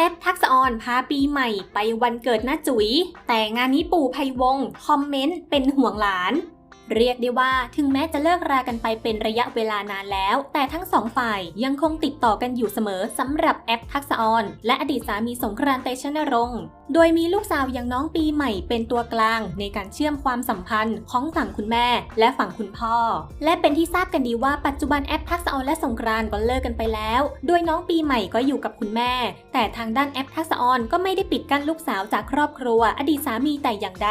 แอปทักษออนพาปีใหม่ไปวันเกิดน้าจุ๋ย แต่งานนี้ปู่ไพวงศ์คอมเมนต์เป็นห่วงหลาน เรียกได้ว่าถึงแม้จะเลิกรากันไปเป็นระยะเวลานานแล้ว แต่ทั้งสองฝ่ายยังคงติดต่อกันอยู่เสมอสำหรับแอปทักษออนและอดีตสามีสงกรานต์เตชะนรงค์โดยมีลูกสาวอย่างน้องปีใหม่เป็นตัวกลาง ในการเชื่อมความสัมพันธ์ของฝั่งคุณแม่ และฝั่งคุณพ่อ และเป็นที่ทราบกันดีว่าปัจจุบันแอปทักษออนและสงกรานต์ก็เลิกกันไปแล้ว โดยน้องปีใหม่ก็อยู่กับคุณแม่ แต่ทางด้านแอปทักษออนก็ไม่ได้ปิดกั้นลูกสาวจากครอบครัว อดีตสามีแต่อย่างใด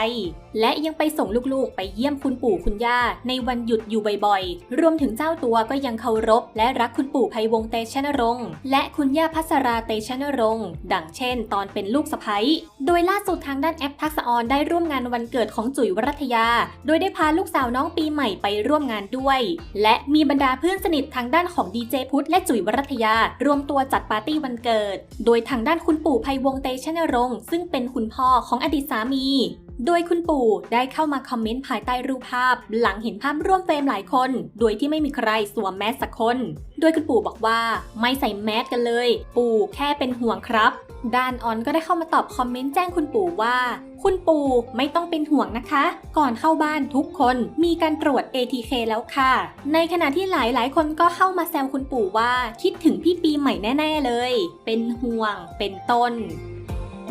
และยังไปส่งลูกๆ ไปเยี่ยมคุณปู่คุณย่าในวันหยุดอยู่บ่อยๆ รวมถึงเจ้าตัวก็ยังเคารพ และรักคุณปู่ไพวงศ์เตชะนรงค์และคุณย่าพัสราเตชะนรงค์ดังเช่น ตอนเป็นลูกสะใภ้โดยล่าสุดทางด้านแอปทักษออนได้ร่วมงานวันเกิดของจุ๋ยวรัตยา โดยได้พาลูกสาวน้องปีใหม่ไปร่วมงานด้วย และมีบรรดาเพื่อนสนิททางด้านของดีเจพุทธและจุ๋ยวรัตยา รวมตัวจัดปาร์ตี้วันเกิด โดยทางด้านคุณปู่ไพวงศ์เตชะนรงค์ซึ่งเป็นคุณพ่อของอดีตสามี โดยคุณปู่ได้เข้ามาคอมเมนต์ภายใต้รูปภาพ หลังเห็นภาพร่วมเฟรมหลายคน โดยที่ไม่มีใครสวมแมสสักคน โดยคุณปู่บอกว่าไม่ใส่แมสกันเลย ปู่แค่เป็นห่วงครับ ด้านออนก็ได้เข้ามาตอบคอมเมนต์แจ้งคุณปู่ว่าคุณปู่ไม่ต้องเป็นห่วงนะคะ ก่อนเข้าบ้านทุกคนมีการตรวจ ATK แล้วค่ะ ในขณะที่หลายหลายๆคนก็เข้ามาแซวคุณปู่ว่าคิดถึงพี่ปีใหม่แน่ ๆ เลย เป็นห่วงเป็นต้น